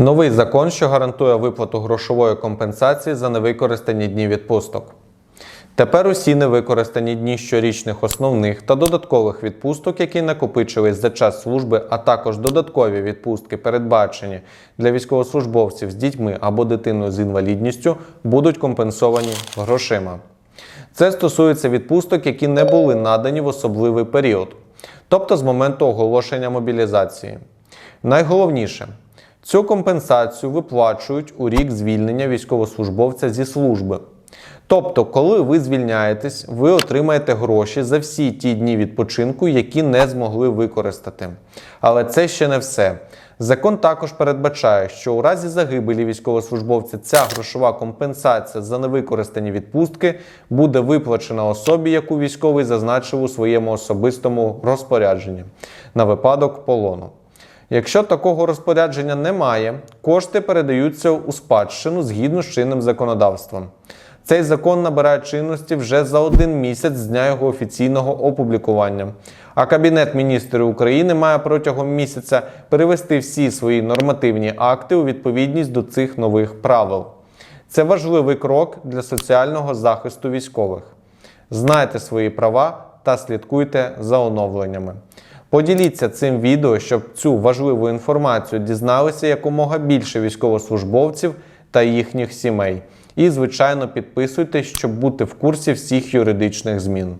Новий закон, що гарантує виплату грошової компенсації за невикористані дні відпусток. Тепер усі невикористані дні щорічних основних та додаткових відпусток, які накопичились за час служби, а також додаткові відпустки, передбачені для військовослужбовців з дітьми або дитиною з інвалідністю, будуть компенсовані грошима. Це стосується відпусток, які не були надані в особливий період, тобто з моменту оголошення мобілізації. Найголовніше, цю компенсацію виплачують у рік звільнення військовослужбовця зі служби. Тобто, коли ви звільняєтесь, ви отримаєте гроші за всі ті дні відпочинку, які не змогли використати. Але це ще не все. Закон також передбачає, що у разі загибелі військовослужбовця ця грошова компенсація за невикористані відпустки буде виплачена особі, яку військовий зазначив у своєму особистому розпорядженні на випадок полону. Якщо такого розпорядження немає, кошти передаються у спадщину згідно з чинним законодавством. Цей закон набирає чинності вже за один місяць з дня його офіційного опублікування. А Кабінет міністрів України має протягом місяця перевести всі свої нормативні акти у відповідність до цих нових правил. Це важливий крок для соціального захисту військових. Знайте свої права та слідкуйте за оновленнями. Поділіться цим відео, щоб цю важливу інформацію дізналися якомога більше військовослужбовців та їхніх сімей. І, звичайно, підписуйтесь, щоб бути в курсі всіх юридичних змін.